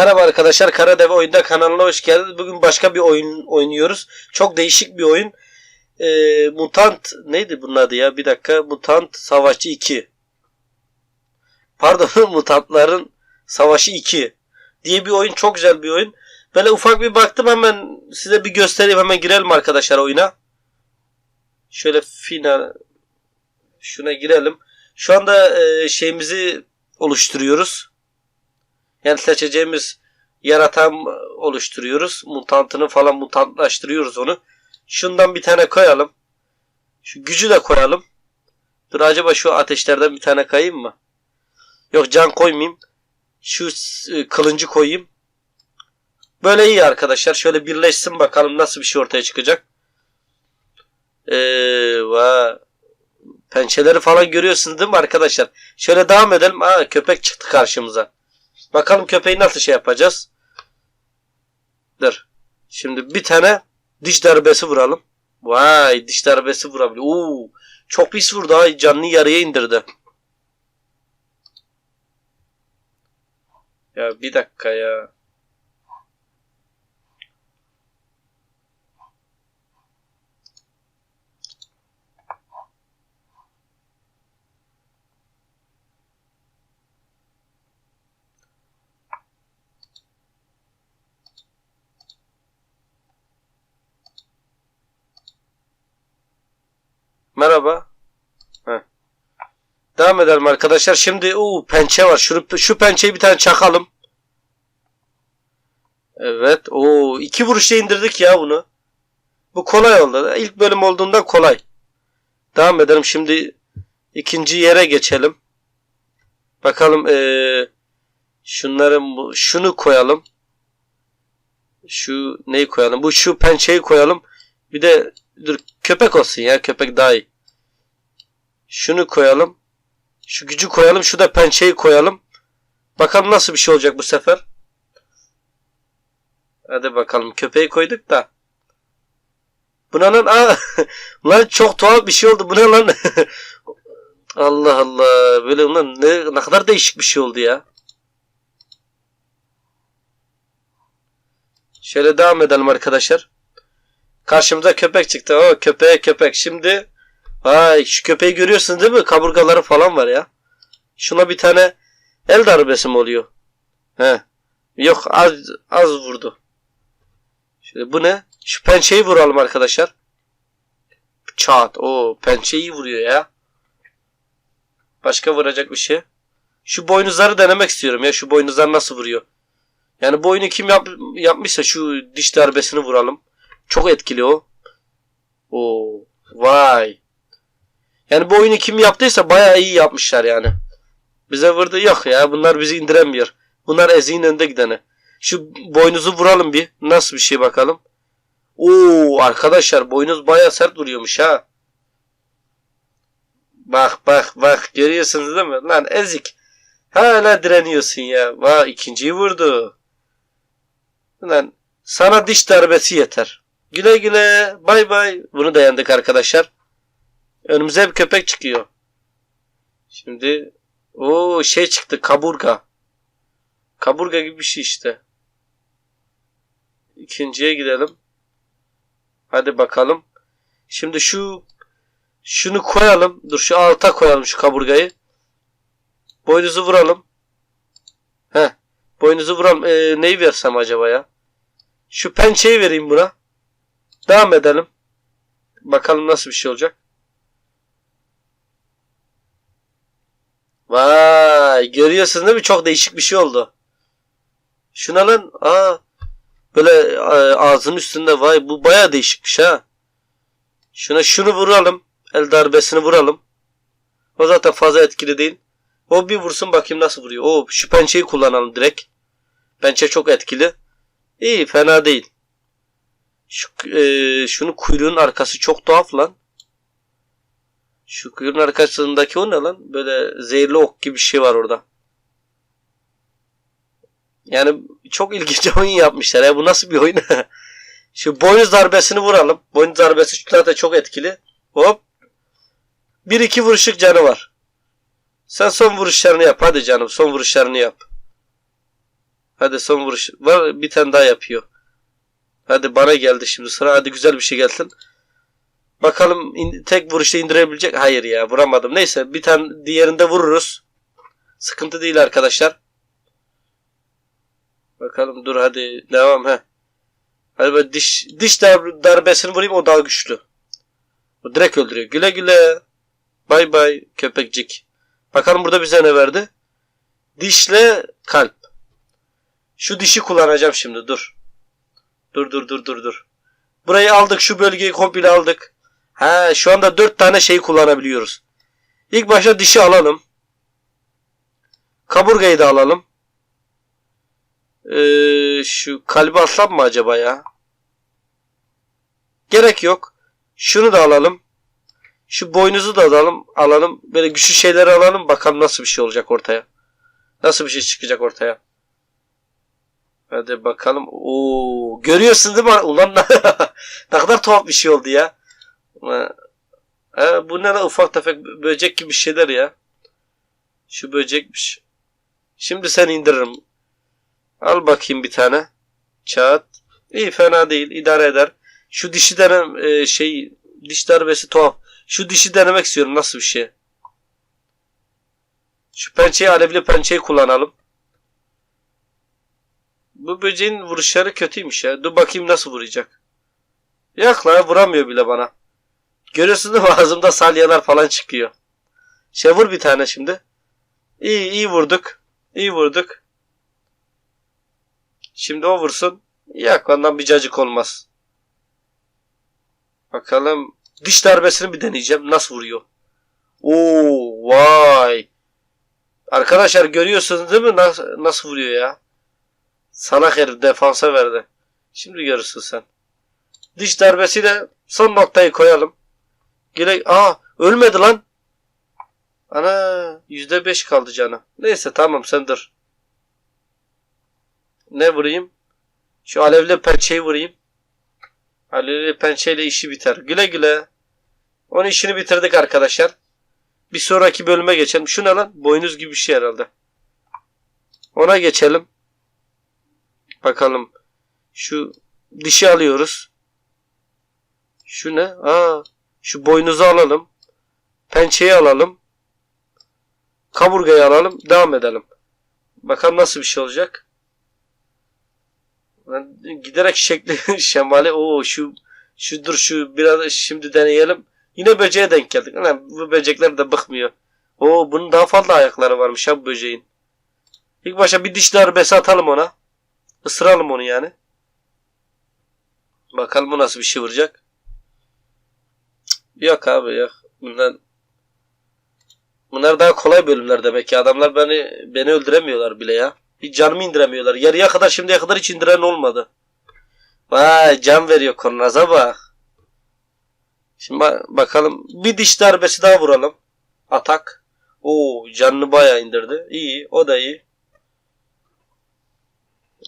Merhaba arkadaşlar Karadeve Oyunda kanalına hoş geldiniz. Bugün başka bir oyun oynuyoruz. Çok değişik bir oyun. Ee, Mutant neydi bunun adı ya? Bir dakika. Mutant Savaşçı 2. Pardon Mutantların Savaşı 2 diye bir oyun. Çok güzel bir oyun. Böyle ufak bir baktım hemen size bir göstereyim. Hemen girelim arkadaşlar oyuna. Şöyle final şuna girelim. Şu anda e, şeyimizi oluşturuyoruz. Yani seçeceğimiz yaratan oluşturuyoruz. Mutantını falan mutantlaştırıyoruz onu. Şundan bir tane koyalım. Şu gücü de koyalım. Dur acaba şu ateşlerden bir tane kayayım mı? Yok can koymayayım. Şu e, kılıncı koyayım. Böyle iyi arkadaşlar. Şöyle birleşsin bakalım nasıl bir şey ortaya çıkacak. Ee, va. Pençeleri falan görüyorsunuz değil mi arkadaşlar? Şöyle devam edelim. Aa köpek çıktı karşımıza. Bakalım köpeği nasıl şey yapacağız. Dur. Şimdi bir tane diş darbesi vuralım. Vay diş darbesi vurabiliyor. Oo, çok pis vurdu ha. Canını yarıya indirdi. Ya bir dakika ya. Merhaba. Heh. Devam edelim arkadaşlar. Şimdi o pençe var. Şu, şu pençeyi bir tane çakalım. Evet. O iki vuruşta indirdik ya bunu. Bu kolay oldu. İlk bölüm olduğundan kolay. Devam edelim. Şimdi ikinci yere geçelim. Bakalım ee, şunları şunu koyalım. Şu neyi koyalım? Bu şu pençeyi koyalım. Bir de dur köpek olsun ya. Köpek daha iyi. Şunu koyalım. Şu gücü koyalım. Şu da pençeyi koyalım. Bakalım nasıl bir şey olacak bu sefer. Hadi bakalım. Köpeği koyduk da. Buna lan aa, lan çok tuhaf bir şey oldu. Bu ne lan? Allah Allah. Böyle lan ne, ne kadar değişik bir şey oldu ya. Şöyle devam edelim arkadaşlar. Karşımıza köpek çıktı. O köpeğe köpek. Şimdi Vay şu köpeği görüyorsunuz değil mi? Kaburgaları falan var ya. Şuna bir tane el darbesi mi oluyor? He. Yok az az vurdu. Şimdi bu ne? Şu pençeyi vuralım arkadaşlar. Çat. O pençeyi vuruyor ya. Başka vuracak bir şey. Şu boynuzları denemek istiyorum ya. Şu boynuzlar nasıl vuruyor? Yani bu oyunu kim yap, yapmışsa şu diş darbesini vuralım. Çok etkili o. Oo, vay. Yani bu oyunu kim yaptıysa bayağı iyi yapmışlar yani. Bize vurdu yok ya bunlar bizi indiremiyor. Bunlar eziğin önünde gidene. Şu boynuzu vuralım bir. Nasıl bir şey bakalım. Oo arkadaşlar boynuz bayağı sert duruyormuş ha. Bak bak bak görüyorsunuz değil mi? Lan ezik. Hala direniyorsun ya. Vah ikinciyi vurdu. Lan sana diş darbesi yeter. Güle güle bay bay. Bunu da yendik arkadaşlar. Önümüze bir köpek çıkıyor. Şimdi o şey çıktı kaburga. Kaburga gibi bir şey işte. İkinciye gidelim. Hadi bakalım. Şimdi şu şunu koyalım. Dur şu alta koyalım şu kaburgayı. Boynuzu vuralım. He. Boynuzu vuralım. Ee, neyi versem acaba ya? Şu pençeyi vereyim buna. Devam edelim. Bakalım nasıl bir şey olacak. Vay görüyorsun değil mi? Çok değişik bir şey oldu. Şuna lan aa böyle ağzının üstünde vay bu baya değişikmiş ha. Şuna şunu vuralım. El darbesini vuralım. O zaten fazla etkili değil. O bir vursun bakayım nasıl vuruyor. O şu pençeyi kullanalım direkt. Pençe çok etkili. İyi fena değil. Şu, e, şunu kuyruğun arkası çok tuhaf lan. Şu kuyruğun arkasındaki o ne lan? Böyle zehirli ok gibi bir şey var orada. Yani çok ilginç oyun yapmışlar. Ya. Bu nasıl bir oyun? Şu boynuz darbesini vuralım. Boynuz darbesi zaten çok etkili. Hop. Bir iki vuruşluk canı var. Sen son vuruşlarını yap. Hadi canım son vuruşlarını yap. Hadi son vuruş. Var bir tane daha yapıyor. Hadi bana geldi şimdi sıra. Hadi güzel bir şey gelsin. Bakalım in- tek vuruşta indirebilecek. Hayır ya vuramadım. Neyse bir tane diğerinde vururuz. Sıkıntı değil arkadaşlar. Bakalım dur hadi devam he. Hadi böyle diş diş dar- darbesini vurayım o daha güçlü. O direkt öldürüyor. Güle güle. Bay bay köpekcik. Bakalım burada bize ne verdi? Dişle kalp. Şu dişi kullanacağım şimdi dur. Dur dur dur dur dur. Burayı aldık şu bölgeyi komple aldık. Ha şu anda dört tane şey kullanabiliyoruz. İlk başta dişi alalım. Kaburgayı da alalım. Ee, şu kalbi alsam mı acaba ya? Gerek yok. Şunu da alalım. Şu boynuzu da alalım. Alalım. Böyle güçlü şeyleri alalım. Bakalım nasıl bir şey olacak ortaya. Nasıl bir şey çıkacak ortaya. Hadi bakalım. Oo, görüyorsun değil mi? Ulan ne kadar tuhaf bir şey oldu ya. Ha, bu ne ufak tefek böcek gibi şeyler ya. Şu böcekmiş. Şimdi sen indiririm. Al bakayım bir tane. Çat. İyi fena değil. idare eder. Şu dişi denem e, şey diş darbesi tuhaf. Şu dişi denemek istiyorum. Nasıl bir şey? Şu pençeyi alevli pençeyi kullanalım. Bu böceğin vuruşları kötüymüş ya. Dur bakayım nasıl vuracak. Yok lan vuramıyor bile bana. Görüyorsun değil mi? Ağzımda salyalar falan çıkıyor. Şey vur bir tane şimdi. İyi iyi vurduk. İyi vurduk. Şimdi o vursun. Yok ondan bir cacık olmaz. Bakalım. Diş darbesini bir deneyeceğim. Nasıl vuruyor? Oo vay. Arkadaşlar görüyorsunuz değil mi? Nasıl, nasıl vuruyor ya? Salak herif defansa verdi. Şimdi görürsün sen. Diş darbesiyle son noktayı koyalım. Gire Aa ölmedi lan. Ana yüzde beş kaldı canı. Neyse tamam sen dur. Ne vurayım? Şu alevli pençeyi vurayım. Alevli pençeyle işi biter. Güle güle. Onun işini bitirdik arkadaşlar. Bir sonraki bölüme geçelim. Şu ne lan? Boynuz gibi bir şey herhalde. Ona geçelim. Bakalım. Şu dişi alıyoruz. Şu ne? Aa, şu boynuzu alalım. Pençeyi alalım. Kaburgayı alalım. Devam edelim. Bakalım nasıl bir şey olacak. Giderek şekli şemali. Oo şu şu dur şu biraz şimdi deneyelim. Yine böceğe denk geldik. Lan bu böcekler de bıkmıyor. Oo bunun daha fazla ayakları varmış ha bu böceğin. İlk başta bir diş darbesi atalım ona. Isıralım onu yani. Bakalım bu nasıl bir şey vuracak. Yok abi yok. Bunlar Bunlar daha kolay bölümler demek ki. Adamlar beni beni öldüremiyorlar bile ya. Hiç canımı indiremiyorlar. Yarıya kadar şimdiye kadar hiç indiren olmadı. Vay can veriyor kornaza bak. Şimdi ba- bakalım bir diş darbesi daha vuralım. Atak. Oo canını bayağı indirdi. İyi o da iyi.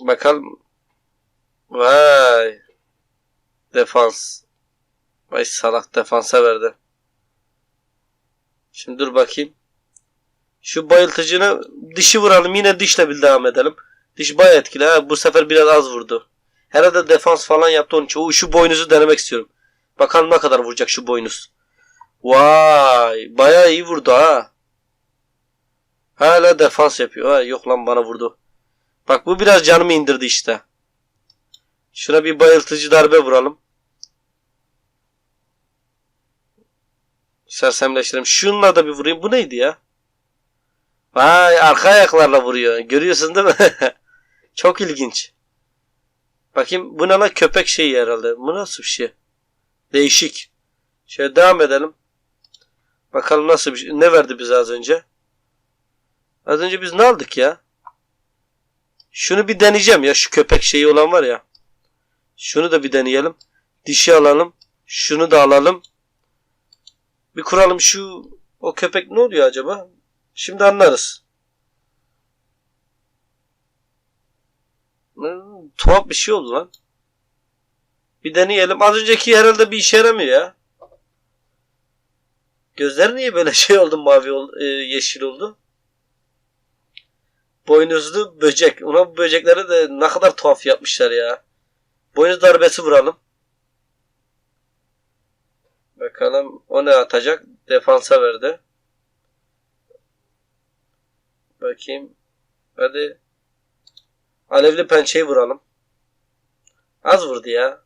Bakalım. Vay. Defans. Vay salak defansa verdi. Şimdi dur bakayım. Şu bayıltıcını dişi vuralım. Yine dişle bir devam edelim. Diş bayağı etkili. Ha, bu sefer biraz az vurdu. Herhalde defans falan yaptı onun için. Şu boynuzu denemek istiyorum. Bakalım ne kadar vuracak şu boynuz. Vay. Bayağı iyi vurdu ha. Hala defans yapıyor. Ha, yok lan bana vurdu. Bak bu biraz canımı indirdi işte. Şuna bir bayıltıcı darbe vuralım. Sersemleştirelim. Şununla da bir vurayım. Bu neydi ya? Vay arka ayaklarla vuruyor. Görüyorsun değil mi? Çok ilginç. Bakayım bu ne lan köpek şeyi herhalde. Bu nasıl bir şey? Değişik. Şöyle devam edelim. Bakalım nasıl bir şey. Ne verdi bize az önce? Az önce biz ne aldık ya? Şunu bir deneyeceğim ya. Şu köpek şeyi olan var ya. Şunu da bir deneyelim. Dişi alalım. Şunu da alalım. Bir kuralım şu o köpek ne oluyor acaba? Şimdi anlarız. Hmm, tuhaf bir şey oldu lan. Bir deneyelim. Az önceki herhalde bir işe yaramıyor ya. Gözleri niye böyle şey oldu mavi oldu, e, yeşil oldu? Boynuzlu böcek. Ulan bu böcekleri de ne kadar tuhaf yapmışlar ya. Boynuz darbesi vuralım. Bakalım o ne atacak? Defansa verdi. Bakayım. Hadi. Alevli pençeyi vuralım. Az vurdu ya.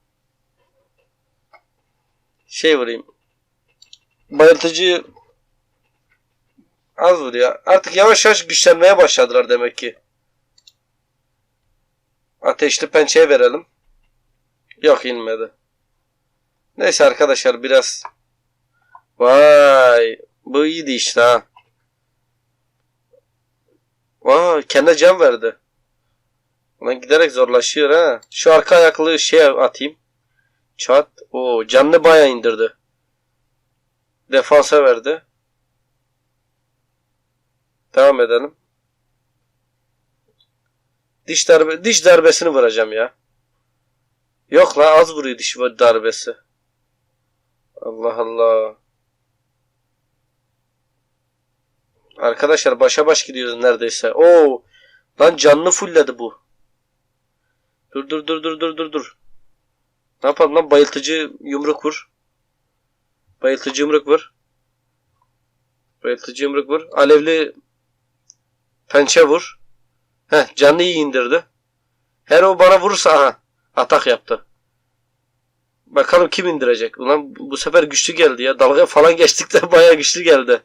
Şey vurayım. Bayıltıcı az vuruyor. Artık yavaş yavaş güçlenmeye başladılar demek ki. Ateşli pençeye verelim. Yok inmedi. Neyse arkadaşlar biraz Vay bu iyiydi işte ha. Vay kendine can verdi. Ulan giderek zorlaşıyor ha. Şu arka ayaklı şey atayım. Çat. O canını bayağı indirdi. Defansa verdi. Devam edelim. Diş darbe diş darbesini vuracağım ya. Yok la az vuruyor diş darbesi. Allah Allah. Arkadaşlar başa baş gidiyoruz neredeyse. Oo! Lan canlı fullledi bu. Dur dur dur dur dur dur dur. Ne yapalım lan bayıltıcı yumruk vur. Bayıltıcı yumruk vur. Bayıltıcı yumruk vur. Alevli pençe vur. Heh canlı iyi indirdi. Her o bana vurursa aha atak yaptı. Bakalım kim indirecek. Ulan bu sefer güçlü geldi ya. Dalga falan geçtikte bayağı güçlü geldi.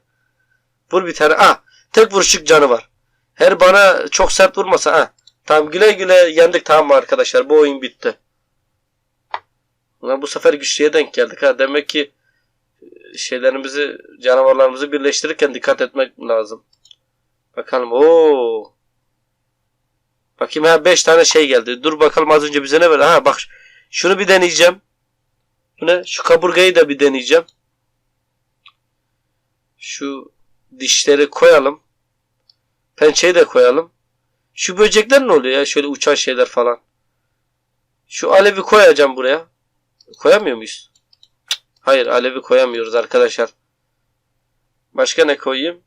Vur bir tane. Ah tek vuruşluk canı var. Her bana çok sert vurmasa. Ah tamam güle güle yendik tamam mı arkadaşlar. Bu oyun bitti. Ulan bu sefer güçlüye denk geldik ha. Demek ki şeylerimizi canavarlarımızı birleştirirken dikkat etmek lazım. Bakalım. Oo. Bakayım ha 5 tane şey geldi. Dur bakalım az önce bize ne verdi. Ha bak şunu bir deneyeceğim. Bu ne? Şu kaburgayı da bir deneyeceğim. Şu dişleri koyalım. Pençeyi de koyalım. Şu böcekler ne oluyor ya? Şöyle uçan şeyler falan. Şu alevi koyacağım buraya. Koyamıyor muyuz? Hayır alevi koyamıyoruz arkadaşlar. Başka ne koyayım?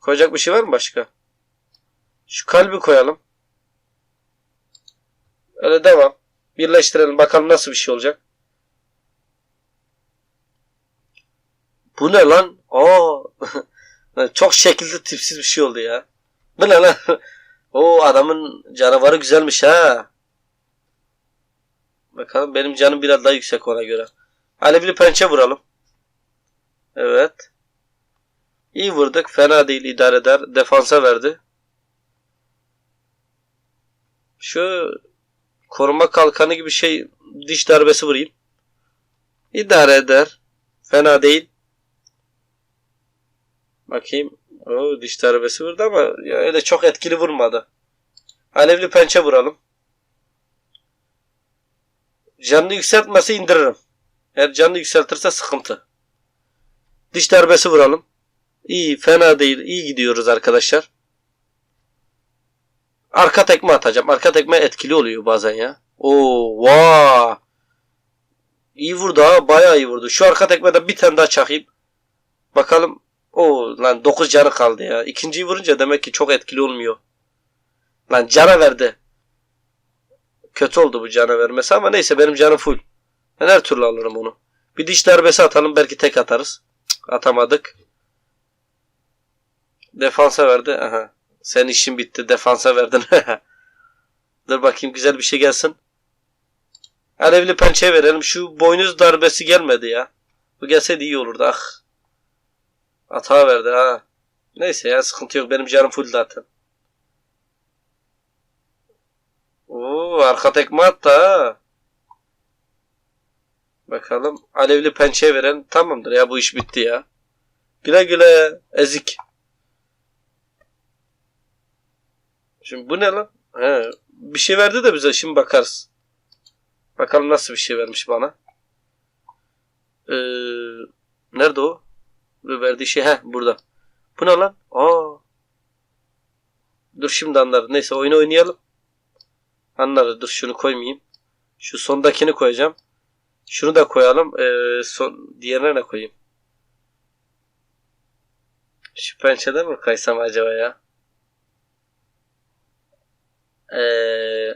Koyacak bir şey var mı başka? Şu kalbi koyalım. Öyle devam. Birleştirelim bakalım nasıl bir şey olacak. Bu ne lan? Aa, çok şekilli tipsiz bir şey oldu ya. Bu ne lan? O adamın canavarı güzelmiş ha. Bakalım benim canım biraz daha yüksek ona göre. Alevli pençe vuralım. Evet. İyi vurduk. Fena değil idare eder. Defansa verdi. Şu koruma kalkanı gibi şey diş darbesi vurayım. İdare eder. Fena değil. Bakayım. O diş darbesi vurdu ama ya öyle çok etkili vurmadı. Alevli pençe vuralım. Canını yükseltmesi indiririm. Eğer canını yükseltirse sıkıntı. Diş darbesi vuralım. İyi, fena değil. İyi gidiyoruz arkadaşlar. Arka tekme atacağım. Arka tekme etkili oluyor bazen ya. Oo, vaa. İyi vurdu ha. Bayağı iyi vurdu. Şu arka tekmeden bir tane daha çakayım. Bakalım. O lan 9 canı kaldı ya. İkinciyi vurunca demek ki çok etkili olmuyor. Lan cana verdi. Kötü oldu bu cana vermesi ama neyse benim canım full. Ben her türlü alırım onu. Bir diş darbesi atalım belki tek atarız. Cık, atamadık. Defansa verdi. Aha. Sen işin bitti. Defansa verdin. Dur bakayım güzel bir şey gelsin. Alevli pençe verelim. Şu boynuz darbesi gelmedi ya. Bu gelseydi iyi olurdu. Ah. Hata verdi ha. Neyse ya sıkıntı yok. Benim canım full zaten. Oo arka tekme attı ha. Bakalım. Alevli pençe veren tamamdır ya bu iş bitti ya. Güle güle ezik. Şimdi bu ne lan? He, bir şey verdi de bize şimdi bakarız. Bakalım nasıl bir şey vermiş bana. Ee, nerede o? Verdiği şey he burada. Bu ne lan? Aa. Dur şimdi anlar. Neyse oyunu oynayalım. Anlar. Dur şunu koymayayım. Şu sondakini koyacağım. Şunu da koyalım. Ee, son diğerine ne koyayım? Şu pençeden mi kaysam acaba ya? Ee,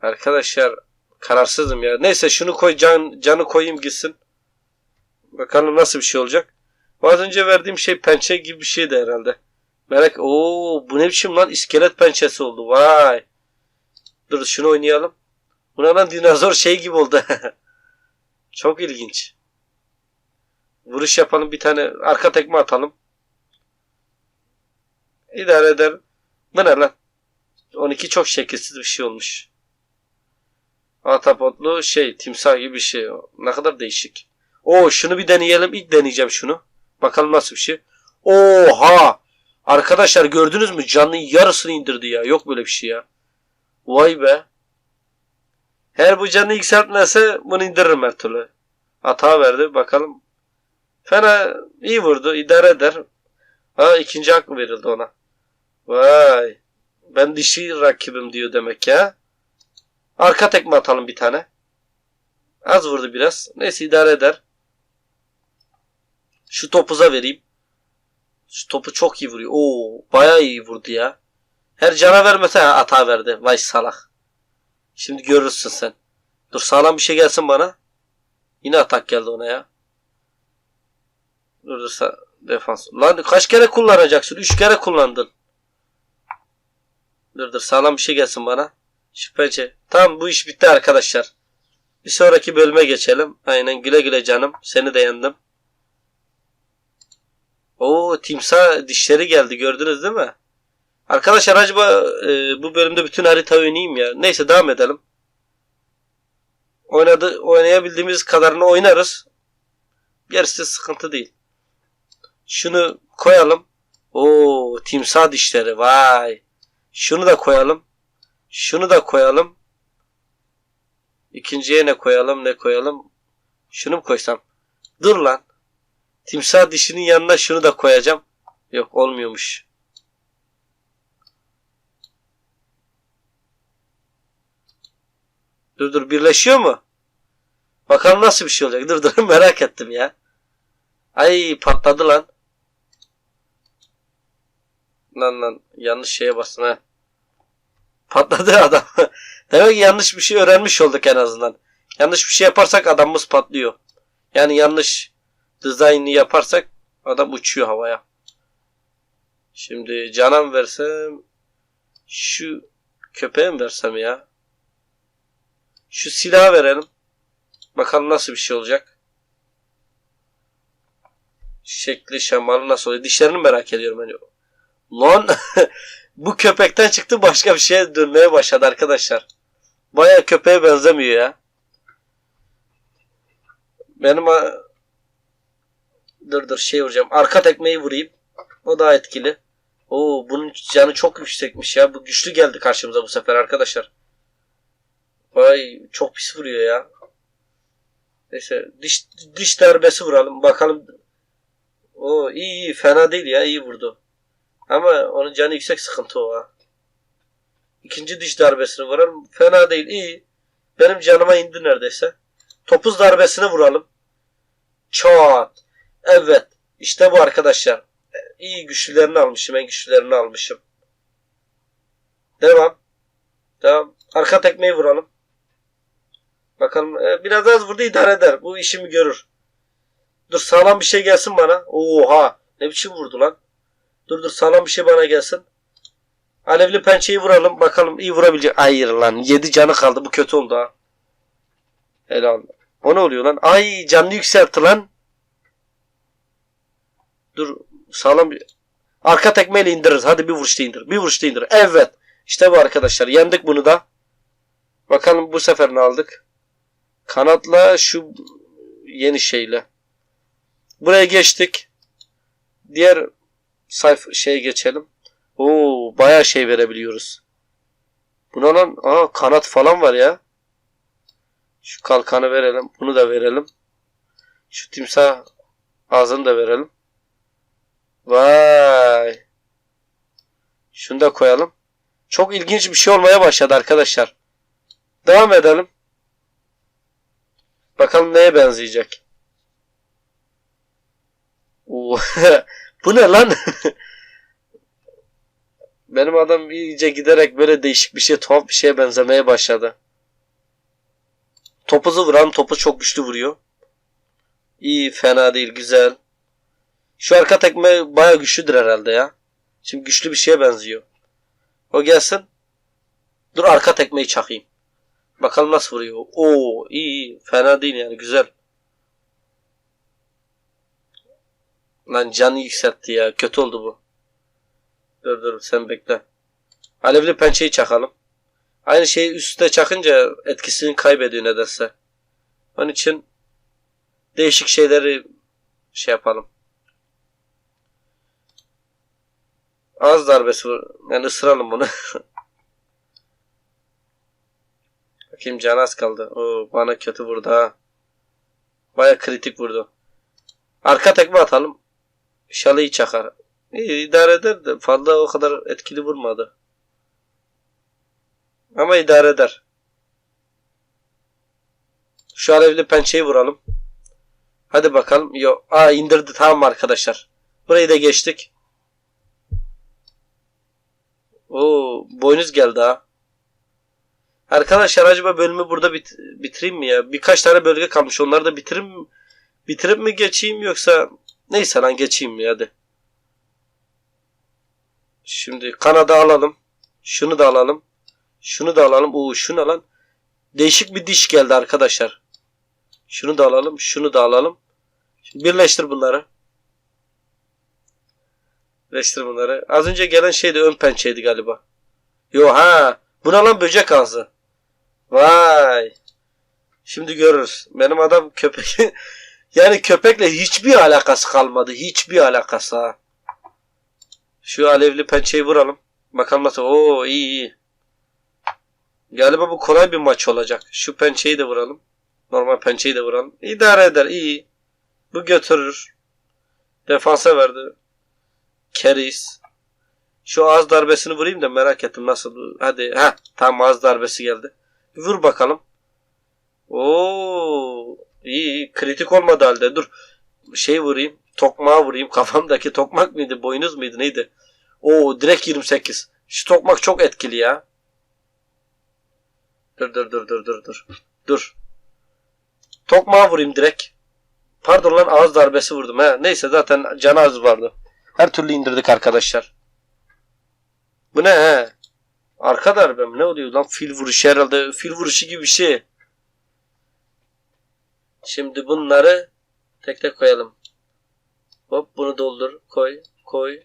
arkadaşlar kararsızım ya. Neyse şunu koy can, canı koyayım gitsin. Bakalım nasıl bir şey olacak. Az önce verdiğim şey pençe gibi bir şeydi herhalde. Merak. Oo bu ne biçim lan iskelet pençesi oldu. Vay. Dur şunu oynayalım. Buna lan dinozor şey gibi oldu. Çok ilginç. Vuruş yapalım bir tane arka tekme atalım. İdare eder. Bu ne lan? 12 çok şekilsiz bir şey olmuş. Atapotlu şey timsah gibi bir şey. Ne kadar değişik. Oo şunu bir deneyelim. İlk deneyeceğim şunu. Bakalım nasıl bir şey. Oha! Arkadaşlar gördünüz mü? Canlı yarısını indirdi ya. Yok böyle bir şey ya. Vay be. Her bu canını yükseltmese bunu indiririm her türlü. Hata verdi. Bakalım. Fena iyi vurdu. idare eder. Ha ikinci hak verildi ona? Vay. Ben dişi rakibim diyor demek ya. Arka tekme atalım bir tane. Az vurdu biraz. Neyse idare eder. Şu topuza vereyim. Şu topu çok iyi vuruyor. Oo, bayağı iyi vurdu ya. Her cana vermese ha, hata verdi. Vay salak. Şimdi görürsün sen. Dur sağlam bir şey gelsin bana. Yine atak geldi ona ya. Dur dur defans. Lan kaç kere kullanacaksın? Üç kere kullandın. Dur dur sağlam bir şey gelsin bana. Şüpheci. Tamam bu iş bitti arkadaşlar. Bir sonraki bölüme geçelim. Aynen güle güle canım. Seni de yendim. Oo timsah dişleri geldi gördünüz değil mi? Arkadaşlar acaba e, bu bölümde bütün harita oynayayım ya. Neyse devam edelim. Oynadı, oynayabildiğimiz kadarını oynarız. Gerisi sıkıntı değil. Şunu koyalım. Oo timsah dişleri vay. Şunu da koyalım. Şunu da koyalım. İkinciye ne koyalım ne koyalım. Şunu mu koysam? Dur lan. Timsah dişinin yanına şunu da koyacağım. Yok olmuyormuş. Dur dur birleşiyor mu? Bakalım nasıl bir şey olacak. Dur dur merak ettim ya. Ay patladı lan. Lan lan yanlış şeye bastın ha. Patladı adam. Demek ki yanlış bir şey öğrenmiş olduk en azından. Yanlış bir şey yaparsak adamımız patlıyor. Yani yanlış dizaynı yaparsak adam uçuyor havaya. Şimdi canam versem şu köpeğe mi versem ya? Şu silahı verelim. Bakalım nasıl bir şey olacak. Şekli şemalı nasıl oluyor? Dişlerini merak ediyorum hani. Lan bu köpekten çıktı başka bir şeye dönmeye başladı arkadaşlar. Baya köpeğe benzemiyor ya. Benim a- dur dur şey vuracağım. Arka tekmeyi vurayım. O daha etkili. Oo bunun canı çok yüksekmiş ya. Bu güçlü geldi karşımıza bu sefer arkadaşlar. Vay çok pis vuruyor ya. Neyse diş diş darbesi vuralım. Bakalım. O iyi iyi fena değil ya iyi vurdu. Ama onun canı yüksek sıkıntı o ha. İkinci diş darbesini vuralım. Fena değil iyi. Benim canıma indi neredeyse. Topuz darbesini vuralım. Çat. Evet. İşte bu arkadaşlar. İyi güçlülerini almışım. En güçlülerini almışım. Devam. Devam. Arka tekmeyi vuralım. Bakalım. Ee, biraz az vurdu idare eder. Bu işimi görür. Dur sağlam bir şey gelsin bana. Oha. Ne biçim vurdu lan. Dur dur sağlam bir şey bana gelsin. Alevli pençeyi vuralım. Bakalım iyi vurabilecek. Hayır lan. 7 canı kaldı. Bu kötü oldu ha. Helal. O ne oluyor lan? Ay canını yükseltti lan. Dur sağlam bir... Arka tekmeyle indiririz. Hadi bir vuruşta indir. Bir vuruşta indir. Evet. İşte bu arkadaşlar. Yendik bunu da. Bakalım bu sefer ne aldık? Kanatla şu yeni şeyle. Buraya geçtik. Diğer sayfa şeye geçelim. Oo bayağı şey verebiliyoruz. Buna lan aa kanat falan var ya. Şu kalkanı verelim. Bunu da verelim. Şu timsah ağzını da verelim. Vay. Şunu da koyalım. Çok ilginç bir şey olmaya başladı arkadaşlar. Devam edelim. Bakalım neye benzeyecek. Bu ne lan? Benim adam iyice giderek böyle değişik bir şey, tuhaf bir şeye benzemeye başladı. Topuzu vuran topu çok güçlü vuruyor. İyi, fena değil, güzel. Şu arka tekme baya güçlüdür herhalde ya. Şimdi güçlü bir şeye benziyor. O gelsin. Dur arka tekmeyi çakayım. Bakalım nasıl vuruyor. Oo iyi iyi. Fena değil yani güzel. Lan canı yükseltti ya. Kötü oldu bu. Dur dur sen bekle. Alevli pençeyi çakalım. Aynı şeyi üstte çakınca etkisini kaybediyor nedense. Onun için değişik şeyleri şey yapalım. Az darbesi var. Yani ısıralım bunu. Bakayım can az kaldı. Oo, bana kötü vurdu ha. Baya kritik vurdu. Arka tekme atalım. Şalıyı çakar. İyi idare eder de fazla o kadar etkili vurmadı. Ama idare eder. Şu alevli pençeyi vuralım. Hadi bakalım. Yo, aa indirdi tamam arkadaşlar. Burayı da geçtik. Oo, boynuz geldi ha. Arkadaşlar acaba bölümü burada bit bitireyim mi ya? Birkaç tane bölge kalmış. Onları da bitirim bitirip mi geçeyim yoksa neyse lan geçeyim mi hadi. Şimdi Kanada alalım. Şunu da alalım. Şunu da alalım. Oo şunu lan. Değişik bir diş geldi arkadaşlar. Şunu da alalım. Şunu da alalım. Şimdi birleştir bunları. Birleştir bunları. Az önce gelen şey de ön pençeydi galiba. Yo ha. Buna lan böcek ağzı. Vay. Şimdi görürüz. Benim adam köpek. yani köpekle hiçbir alakası kalmadı. Hiçbir alakası. Şu alevli pençeyi vuralım. Bakalım nasıl. Oo iyi iyi. Galiba bu kolay bir maç olacak. Şu pençeyi de vuralım. Normal pençeyi de vuralım. İdare eder. iyi. Bu götürür. Defansa verdi. Keris. Şu ağız darbesini vurayım da merak ettim nasıl. Hadi. ha tam ağız darbesi geldi. Vur bakalım. Oo iyi, iyi. Kritik olmadı halde. Dur. Şey vurayım. Tokmağa vurayım. Kafamdaki tokmak mıydı? Boynuz muydu? Neydi? Oo direkt 28. Şu tokmak çok etkili ya. Dur dur dur dur dur dur. Dur. Tokmağa vurayım direkt. Pardon lan ağız darbesi vurdum. He. Neyse zaten canı az vardı. Her türlü indirdik arkadaşlar. Bu ne he? Arka darbe mi? Ne oluyor lan? Fil vuruşu herhalde. Fil vuruşu gibi bir şey. Şimdi bunları tek tek koyalım. Hop bunu doldur. Koy. Koy.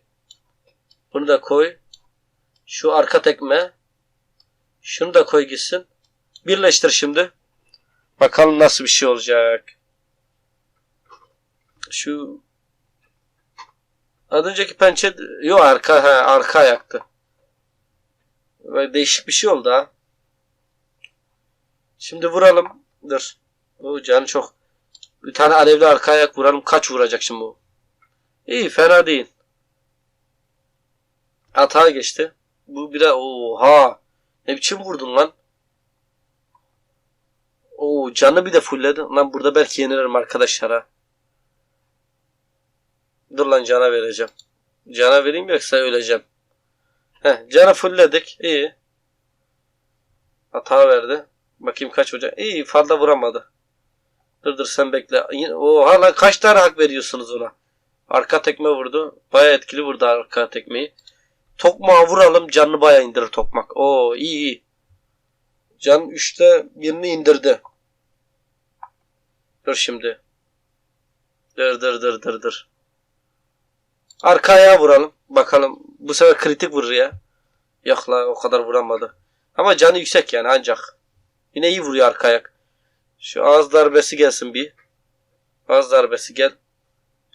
Bunu da koy. Şu arka tekme. Şunu da koy gitsin. Birleştir şimdi. Bakalım nasıl bir şey olacak. Şu az önceki pençe yok arka ha, arka ayaktı. Böyle değişik bir şey oldu ha. Şimdi vuralım. Dur. Bu canı çok. Bir tane alevli arka ayak. Kaç vuracak şimdi bu? İyi fena değil. Atağa geçti. Bu bir de oha. Ne biçim vurdun lan? Oo canı bir de fullledi. Lan burada belki yenilirim arkadaşlar ha. Dur lan cana vereceğim. Cana vereyim yoksa öleceğim. Heh, canı fullledik. İyi. Hata verdi. Bakayım kaç hoca. İyi fazla vuramadı. Dur sen bekle. Oha lan kaç tane hak veriyorsunuz ona? Arka tekme vurdu. Baya etkili vurdu arka tekmeyi. Tokmağa vuralım canını baya indirir tokmak. Oo iyi iyi. Can 3'te birini indirdi. Dur şimdi. Dur dur dur dur dur. Arka ayağa vuralım. Bakalım. Bu sefer kritik vurur ya. Yok la o kadar vuramadı. Ama canı yüksek yani ancak. Yine iyi vuruyor arka ayak. Şu ağız darbesi gelsin bir. Ağız darbesi gel.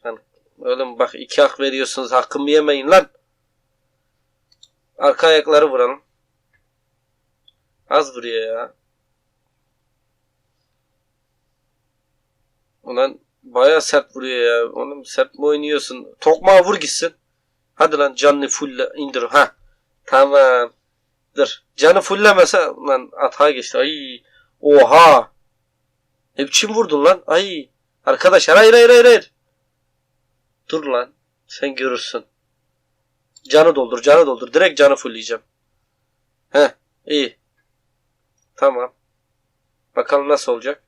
Lan oğlum bak iki hak veriyorsunuz. Hakkımı yemeyin lan. Arka ayakları vuralım. Az vuruyor ya. Ulan baya sert vuruyor ya. Oğlum sert mi oynuyorsun? Tokmağa vur gitsin. Hadi lan canını fulle indir. Ha. Tamam. Dur. Canı fullemese lan atağa geçti. Ay. Oha. Ne biçim vurdun lan? Ay. Arkadaşlar hayır hayır hayır hayır. Dur lan. Sen görürsün. Canı doldur, canı doldur. Direkt canı fullleyeceğim. He, iyi. Tamam. Bakalım nasıl olacak.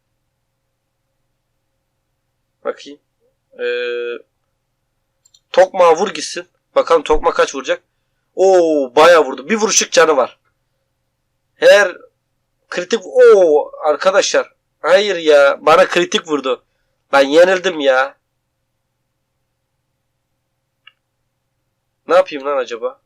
Bakayım. Ee, tokmağa vur gitsin. Bakalım tokma kaç vuracak. Oo, bayağı vurdu. Bir vuruşluk canı var. Her kritik o arkadaşlar. Hayır ya, bana kritik vurdu. Ben yenildim ya. Ne yapayım lan acaba?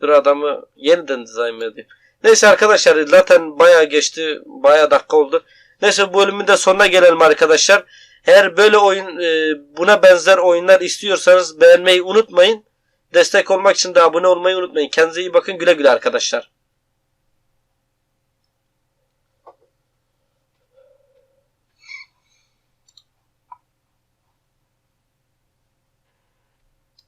Dur adamı yeniden dizayn edeyim. Neyse arkadaşlar zaten bayağı geçti. Bayağı dakika oldu. Neyse bu bölümün de sonuna gelelim arkadaşlar. Eğer böyle oyun e, buna benzer oyunlar istiyorsanız beğenmeyi unutmayın. Destek olmak için de abone olmayı unutmayın. Kendinize iyi bakın. Güle güle arkadaşlar.